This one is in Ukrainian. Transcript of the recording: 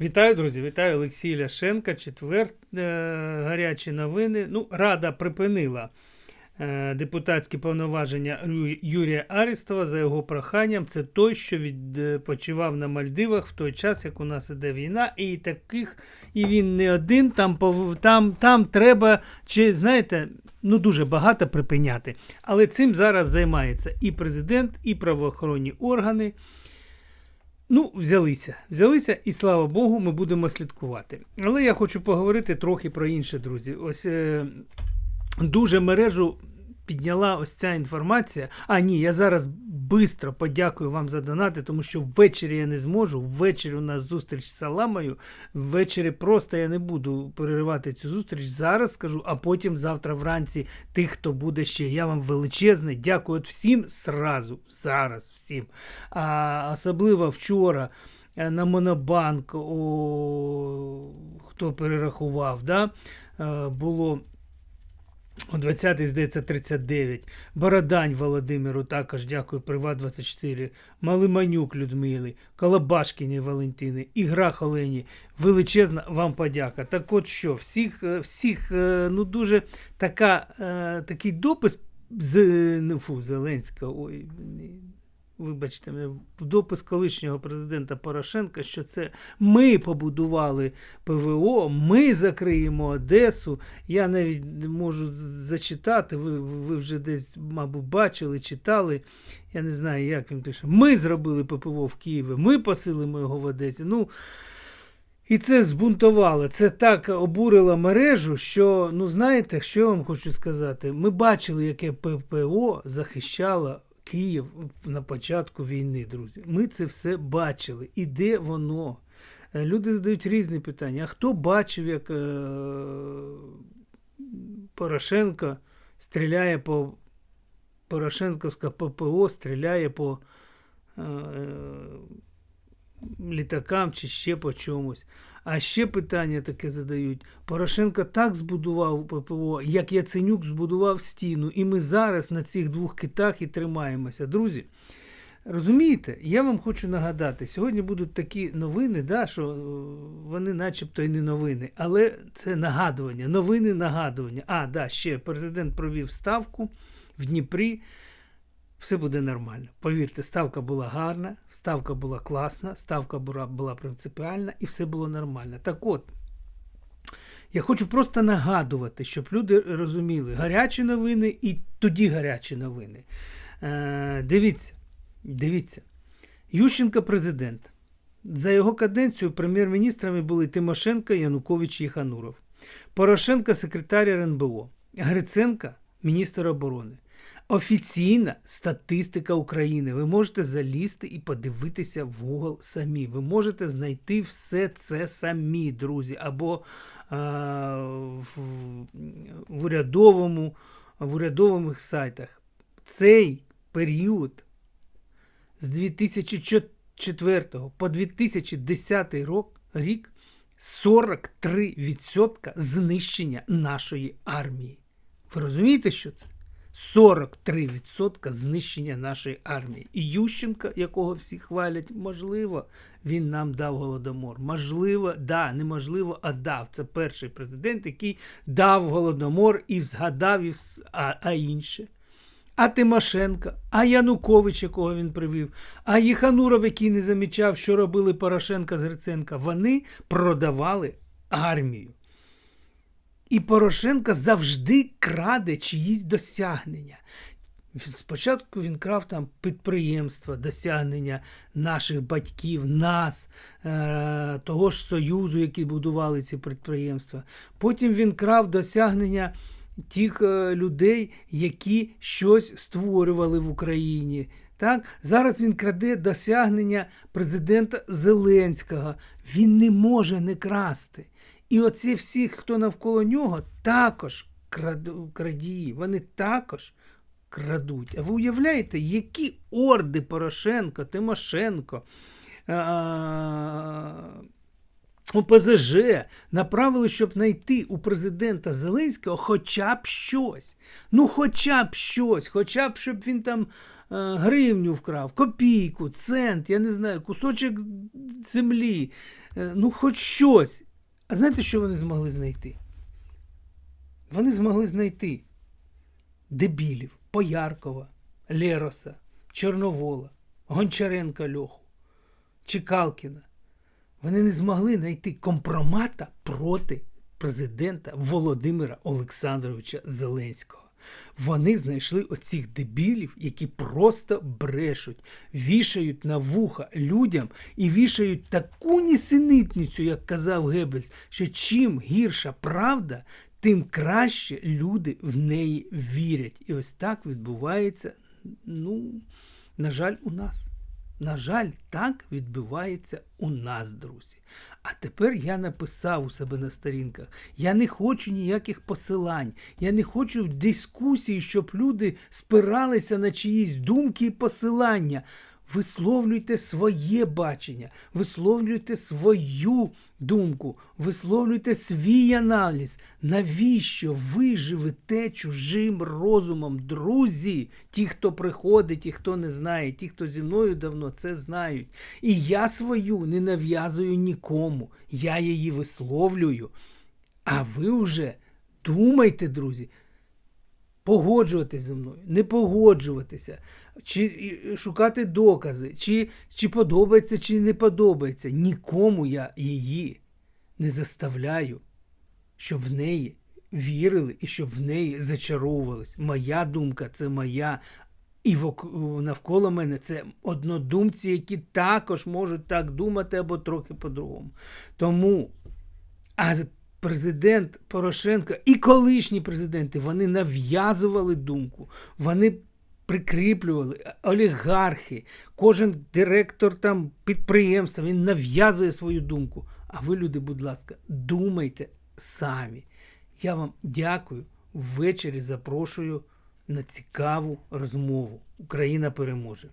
Вітаю, друзі! Вітаю Олексій Ляшенка. Четвер е, гарячі новини. Ну, Рада припинила е, депутатські повноваження Юрія Арістова за його проханням. Це той, що відпочивав на Мальдивах в той час, як у нас іде війна, і таких, і він не один. Там, там, там треба, чи знаєте, ну дуже багато припиняти. Але цим зараз займається і президент, і правоохоронні органи. Ну, взялися. Взялися, і слава Богу, ми будемо слідкувати. Але я хочу поговорити трохи про інше, друзі. Ось е, дуже мережу підняла ось ця інформація. А ні, я зараз швидко подякую вам за донати, тому що ввечері я не зможу. Ввечері у нас зустріч з Саламою. Ввечері просто я не буду переривати цю зустріч. Зараз скажу, а потім завтра вранці тих, хто буде ще. Я вам величезне дякую всім зразу, зараз всім. А особливо вчора е, на Монобанк, о, хто перерахував, да? е, було о 20 здається, 39. Бородань Володимиру також дякую, Приват 24. Малиманюк Людмили, Колобашкіні Валентини, Ігра Холені. Величезна вам подяка. Так от що, всіх, е, всіх е, ну дуже така, е, такий допис з ну, фу, Зеленського. Ой, вибачте допис колишнього президента Порошенка, що це ми побудували ПВО, ми закриємо Одесу. Я навіть можу зачитати, ви, ви вже десь, мабуть, бачили, читали. Я не знаю, як він пише. Ми зробили ППО в Києві, ми посилимо його в Одесі. Ну, і це збунтувало. Це так обурило мережу, що, ну знаєте, що я вам хочу сказати? Ми бачили, яке ППО захищало Київ на початку війни, друзі. Ми це все бачили. І де воно? Е, Люди задають різні питання. А хто бачив, як е, Порошенко стріляє по Порошенковська ППО стріляє по е, літакам чи ще по чомусь. А ще питання таке задають. Порошенко так збудував ППО, як Яценюк збудував стіну. І ми зараз на цих двох китах і тримаємося. Друзі, розумієте, я вам хочу нагадати, сьогодні будуть такі новини, да, що е, вони начебто і не новини, але це нагадування, новини нагадування. А, да, ще президент провів ставку в Дніпрі все буде нормально. Повірте, ставка була гарна, ставка була класна, ставка була, була принципіальна і все було нормально. Так от, я хочу просто нагадувати, щоб люди розуміли гарячі новини і тоді гарячі новини. Е, дивіться, дивіться. Ющенко президент. За його каденцію прем'єр-міністрами були Тимошенко, Янукович і Хануров. Порошенко секретар РНБО. Гриценка міністр оборони. Офіційна статистика України. Ви можете залізти і подивитися в Google самі. Ви можете знайти все це самі, друзі, або а, в, в урядовому, в урядових сайтах. Цей період з 2004 по 2010 рок, рік 43% знищення нашої армії. Ви розумієте, що це? 43% знищення нашої армії. І Ющенка, якого всі хвалять, можливо, він нам дав голодомор. Можливо, да, неможливо, а дав. Це перший президент, який дав голодомор і згадав, і вс- а, а інше. А Тимошенко, а Янукович, якого він привів, а Єхануров, який не замічав, що робили Порошенка з Гриценка, вони продавали армію. І Порошенко завжди краде чиїсь досягнення. Спочатку він крав там підприємства, досягнення наших батьків, нас, е- того ж Союзу, які будували ці підприємства. Потім він крав досягнення тих е, людей, які щось створювали в Україні. Так? Зараз він краде досягнення президента Зеленського. Він не може не красти. І оці всі, хто навколо нього, також краду, крадії. Вони також крадуть. А ви уявляєте, які орди Порошенко, Тимошенко, ОПЗЖ направили, щоб знайти у президента Зеленського хоча б щось. Ну, хоча б щось, хоча б щоб він там гривню вкрав, копійку, цент, я не знаю, кусочок землі, е, ну хоч щось. А знаєте, що вони змогли знайти? Вони змогли знайти дебілів, Пояркова, Лероса, Чорновола, Гончаренка Льоху, Чекалкіна. Вони не змогли знайти компромата проти президента Володимира Олександровича Зеленського. Вони знайшли оцих дебілів, які просто брешуть, вішають на вуха людям і вішають таку нісенітницю, як казав Геббельс, що чим гірша правда, тим краще люди в неї вірять. І ось так відбувається, ну, на жаль, у нас. На жаль, так відбувається у нас, друзі. А тепер я написав у себе на сторінках. Я не хочу ніяких посилань. Я не хочу дискусії, щоб люди спиралися на чиїсь думки і посилання. Висловлюйте своє бачення, висловлюйте свою думку, висловлюйте свій аналіз. Навіщо ви живете чужим розумом, друзі? Ті, хто приходить, і хто не знає, ті, хто зі мною давно це знають. І я свою не нав'язую нікому. Я її висловлюю. А ви вже думайте, друзі погоджуватися зі мною, не погоджуватися, чи шукати докази, чи, чи подобається, чи не подобається. Нікому я її не заставляю, щоб в неї вірили і щоб в неї зачаровувались. Моя думка це моя. І навколо мене це однодумці, які також можуть так думати або трохи по-другому. Тому а президент Порошенко і колишні президенти вони нав'язували думку, вони прикріплювали е, олігархи, кожен директор там підприємства він нав'язує свою думку. А ви, люди, будь ласка, думайте самі. Я вам дякую. Ввечері запрошую на цікаву розмову. Україна переможе.